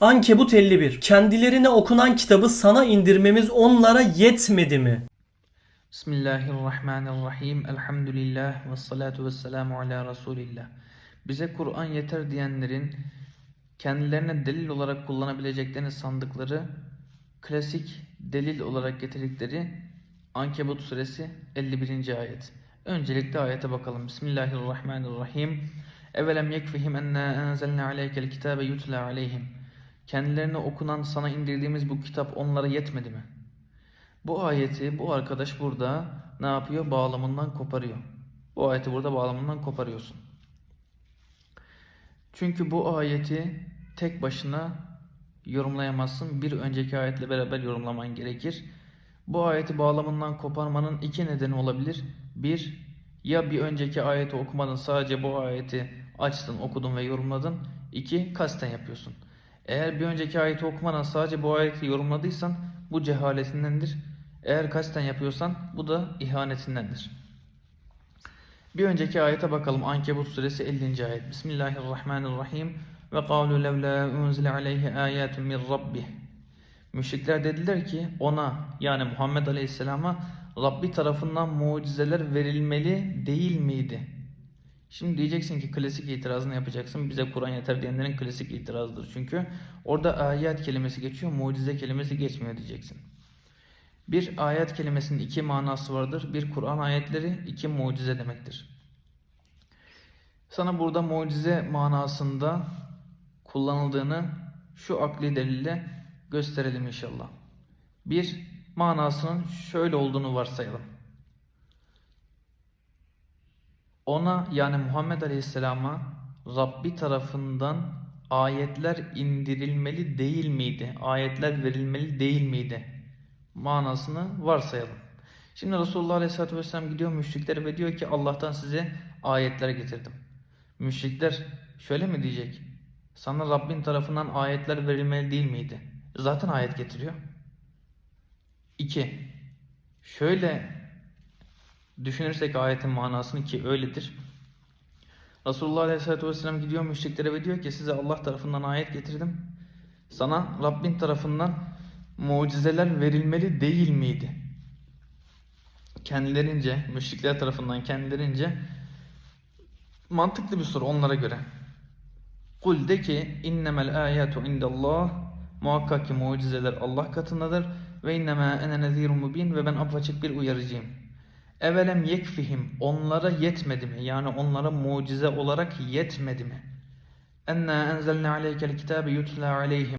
Ankebut 51. Kendilerine okunan kitabı sana indirmemiz onlara yetmedi mi? Bismillahirrahmanirrahim. Elhamdülillah ve salatu ve selamu ala Resulillah. Bize Kur'an yeter diyenlerin kendilerine delil olarak kullanabileceklerini sandıkları klasik delil olarak getirdikleri Ankebut suresi 51. ayet. Öncelikle ayete bakalım. Bismillahirrahmanirrahim. Evelem yekfihim enna enzelna aleykel kitabe yutla aleyhim. Kendilerine okunan sana indirdiğimiz bu kitap onlara yetmedi mi? Bu ayeti bu arkadaş burada ne yapıyor? Bağlamından koparıyor. Bu ayeti burada bağlamından koparıyorsun. Çünkü bu ayeti tek başına yorumlayamazsın. Bir önceki ayetle beraber yorumlaman gerekir. Bu ayeti bağlamından koparmanın iki nedeni olabilir. Bir, ya bir önceki ayeti okumadın sadece bu ayeti açtın, okudun ve yorumladın. İki, kasten yapıyorsun. Eğer bir önceki ayeti okumadan sadece bu ayeti yorumladıysan bu cehaletindendir. Eğer kasten yapıyorsan bu da ihanetindendir. Bir önceki ayete bakalım. Ankebut suresi 50. ayet. Bismillahirrahmanirrahim. Ve kâlu levlâ unzile aleyhi âyâtun min rabbih. Müşrikler dediler ki ona yani Muhammed Aleyhisselam'a Rabbi tarafından mucizeler verilmeli değil miydi? Şimdi diyeceksin ki klasik itirazını yapacaksın. Bize Kur'an yeter diyenlerin klasik itirazıdır. Çünkü orada ayet kelimesi geçiyor, mucize kelimesi geçmiyor diyeceksin. Bir ayet kelimesinin iki manası vardır. Bir Kur'an ayetleri, iki mucize demektir. Sana burada mucize manasında kullanıldığını şu akli delille gösterelim inşallah. Bir manasının şöyle olduğunu varsayalım. Ona yani Muhammed Aleyhisselam'a Rabbi tarafından ayetler indirilmeli değil miydi? Ayetler verilmeli değil miydi? Manasını varsayalım. Şimdi Resulullah Aleyhisselatü Vesselam gidiyor müşriklere ve diyor ki Allah'tan size ayetler getirdim. Müşrikler şöyle mi diyecek? Sana Rabbin tarafından ayetler verilmeli değil miydi? Zaten ayet getiriyor. 2. Şöyle düşünürsek ayetin manasını ki öyledir. Resulullah Aleyhisselatü Vesselam gidiyor müşriklere ve diyor ki size Allah tarafından ayet getirdim. Sana Rabbin tarafından mucizeler verilmeli değil miydi? Kendilerince, müşrikler tarafından kendilerince mantıklı bir soru onlara göre. Kul de ki innemel ayatu indallah muhakkak ki mucizeler Allah katındadır ve innema ene nezirun mubin ve ben apaçık bir uyarıcıyım. Evelem yekfihim onlara yetmedi mi? Yani onlara mucize olarak yetmedi mi? Enna enzelna aleykel kitabe yutla aleyhim